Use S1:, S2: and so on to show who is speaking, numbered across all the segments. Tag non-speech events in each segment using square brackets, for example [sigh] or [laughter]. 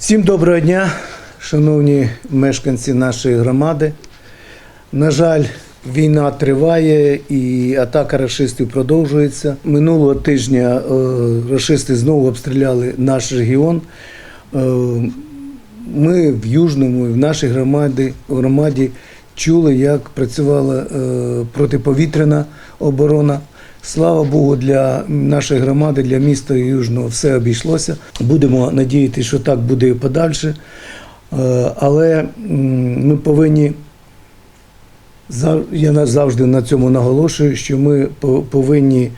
S1: Всім доброго дня, шановні мешканці нашої громади. На жаль, війна триває і атака рашистів продовжується. Минулого тижня е, рашисти знову обстріляли наш регіон. Е, Ми в Южному і в нашій громаді, громаді чули, як працювала е, протиповітряна оборона. Слава Богу, для нашої громади, для міста Южного все обійшлося. Будемо надіятися, що так буде і подальше. Е, Але ми повинні я завжди на цьому наголошую, що ми повинні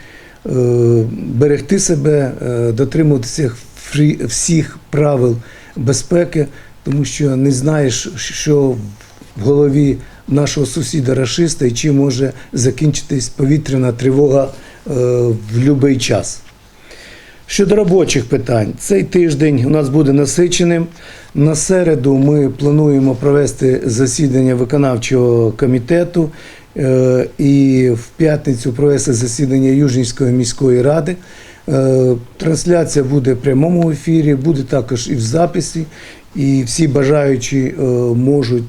S1: е, берегти себе, е, дотримуватися всіх правил безпеки, тому що не знаєш, що в голові нашого сусіда рашиста і чим може закінчитись повітряна тривога е, в будь-який час. Щодо робочих питань, цей тиждень у нас буде насиченим. На середу ми плануємо провести засідання виконавчого комітету е, і в п'ятницю провести засідання Южнівської міської ради. Е, Трансляція буде в прямому ефірі, буде також і в записі, і всі бажаючі можуть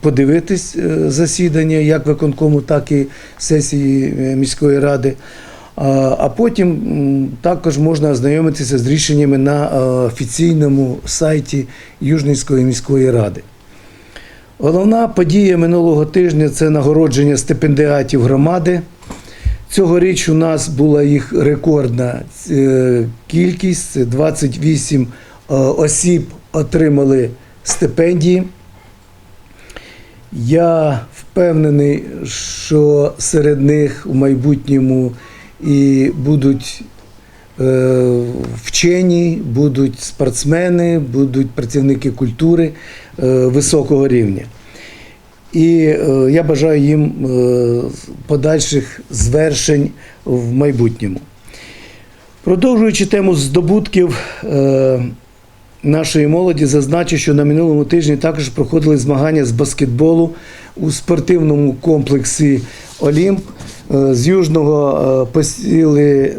S1: подивитись е, засідання як виконкому, так і сесії е, міської ради. А потім також можна ознайомитися з рішеннями на е, офіційному сайті Южнівської міської ради. Головна подія минулого тижня це нагородження стипендіатів громади. Цьогоріч у нас була їх рекордна е, кількість. 28 е, осіб отримали стипендії. Я впевнений, що серед них в майбутньому і будуть е, вчені, будуть спортсмени, будуть працівники культури е, високого рівня. І е, я бажаю їм подальших звершень в майбутньому. Продовжуючи тему здобутків нашої молоді, зазначу, що на минулому тижні також проходили змагання з баскетболу у спортивному комплексі Олімп. Е, З Южного е, посіли е,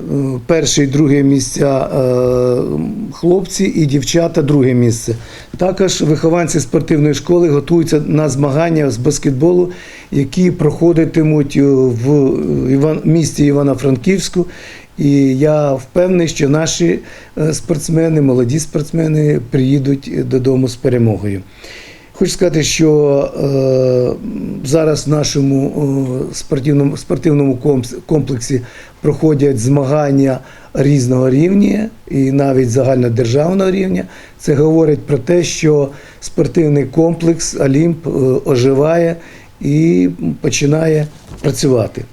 S1: перше і друге місця хлопці і дівчата друге місце. Також вихованці спортивної школи готуються на змагання з баскетболу, які проходитимуть в місті Івано-Франківську. І я впевнений, що наші е, спортсмени, молоді спортсмени приїдуть додому з перемогою. Хочу сказати, що е, зараз в нашому е, спортивному, спортивному комплексі проходять змагання різного рівня і навіть загальнодержавного рівня. Це говорить про те, що спортивний комплекс Олімп е, оживає і починає працювати.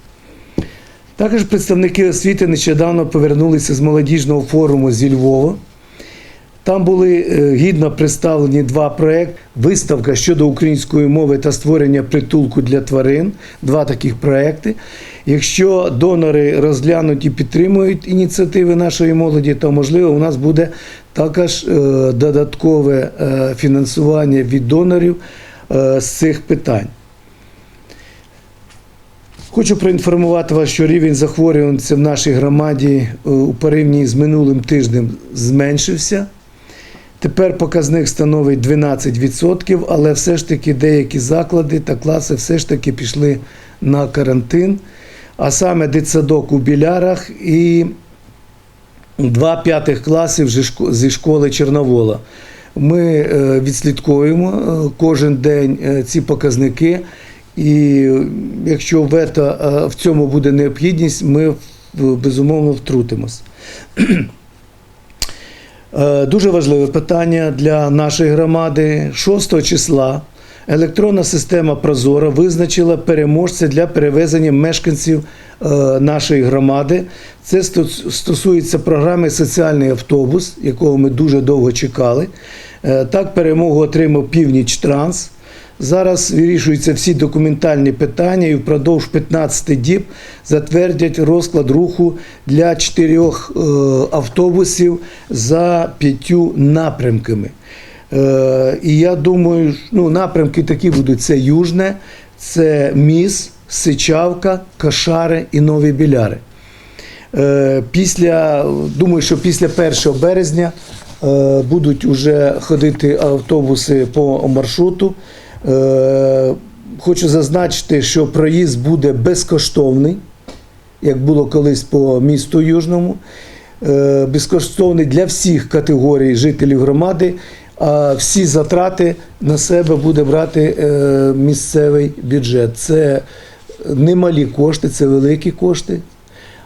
S1: Також представники освіти нещодавно повернулися з молодіжного форуму зі Львова. Там були е, гідно представлені два проекти: виставка щодо української мови та створення притулку для тварин. Два таких проекти. Якщо донори розглянуть і підтримують ініціативи нашої молоді, то можливо у нас буде також е, додаткове е, фінансування від донорів з цих питань. Хочу проінформувати вас, що рівень захворюваності в нашій громаді е, у порівнянні з минулим тижнем зменшився. Тепер показник становить 12%, але все ж таки деякі заклади та класи все ж таки пішли на карантин, а саме дитсадок у Білярах і два п'ятих класів зі школи Чорновола. Ми е, відслідковуємо е, кожен день ці показники, і якщо в, ето, е, в цьому буде необхідність, ми безумовно втрутимось. [clears throat] Е, Дуже важливе питання для нашої громади. 6 числа електронна система Прозора визначила переможця для перевезення мешканців е, нашої громади. Це стосується програми Соціальний автобус, якого ми дуже довго чекали. Так, перемогу отримав Північ Транс. Зараз вирішуються всі документальні питання і впродовж 15 діб затвердять розклад руху для чотирьох е, автобусів за п'ятью напрямками. Е, і я думаю, ну, напрямки такі будуть: це Южне, це Міс, Сичавка, Кашари і Нові Біляри. Е, Після, думаю, що після 1 березня Будуть вже ходити автобуси по маршруту. Е, Хочу зазначити, що проїзд буде безкоштовний, як було колись по місту Южному. Е, Безкоштовний для всіх категорій жителів громади, а всі затрати на себе буде брати е, місцевий бюджет. Це немалі кошти, це великі кошти.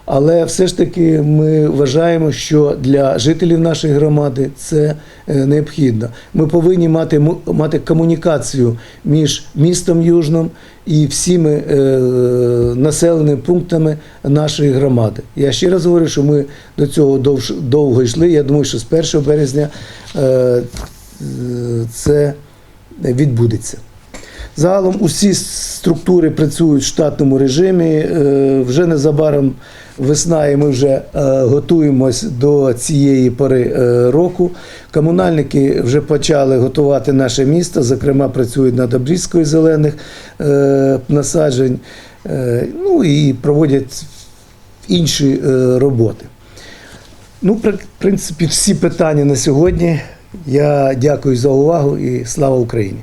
S1: Але все ж таки ми вважаємо, що для жителів нашої громади це е, необхідно. Ми повинні мати, мати комунікацію між містом Южним і всіми е, населеними пунктами нашої громади. Я ще раз говорю, що ми до цього довж, довго йшли. Я думаю, що з 1 березня е, е, це відбудеться. Загалом усі структури працюють в штатному режимі. Е, Вже незабаром весна, і ми вже е, готуємось до цієї пори е, року. Комунальники вже почали готувати наше місто, зокрема, працюють над обрізкою зелених насаджень, ну і проводять інші роботи. Ну, в принципі, всі питання на сьогодні. Я дякую за увагу і слава Україні!